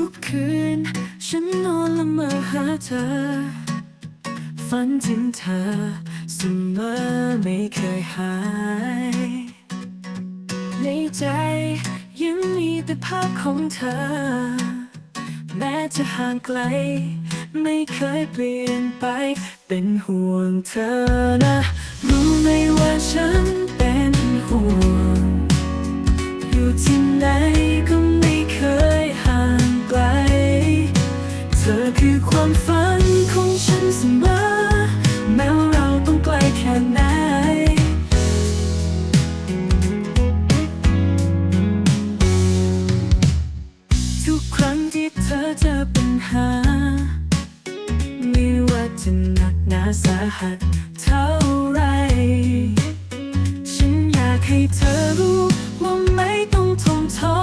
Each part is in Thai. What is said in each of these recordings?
ทุกคืน ฉันนอนละเมอหาเธอ ฝันถึงเธอเสมอไม่เคยหาย ในใจยังมีแต่ภาพของเธอ แม้จะห่างไกล ไม่เคยเปลี่ยนไป เป็นห่วงเธอนะ รู้ไหมว่าฉัน จะหนักหนาสาหัสเท่าไร ฉันอยากให้เธอรู้ว่าไม่ต้องทนท้อ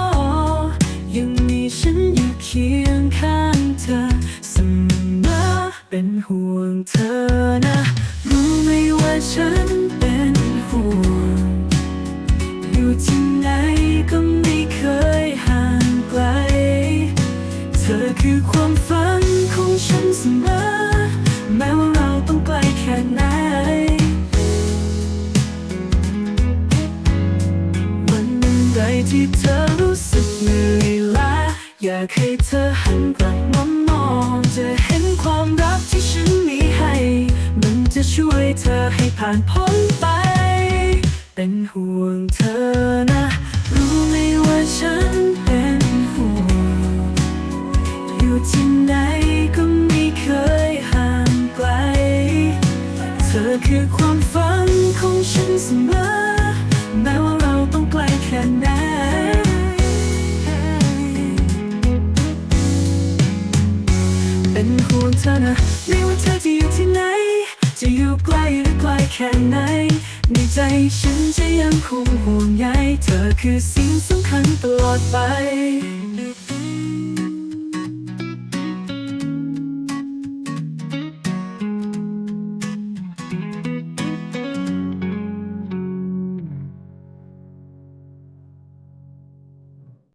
ยังมีฉันอยู่เคียงข้างเธอเสมอเป็นห่วงเธอนะ รู้ไหมว่าฉัน ที่เธอรู้สึกเหนื่อยล้าอยากให้เธอหันกลับมามองจะเห็นความรักที่ฉันมีให้ มันจะช่วยเธอให้ผ่านพ้นไป เป็นห่วงเธอนะ รู้ไหมว่าฉันเป็นห่วงอยู่ที่ไหนก็ไม่เคยห่างไกล เธอคือความฝันของฉันเสมอแม้ว่าเราต้องไกลแค่ไหนเป็น ธอนะไม่ว่าเธอจะอยู่ที่ไหน จะอยู่ใกล้หรือไกลแค่ไหน ในใจฉันจะยังคงห่วงใยเธอคือสิ่งสำคัญตลอดไป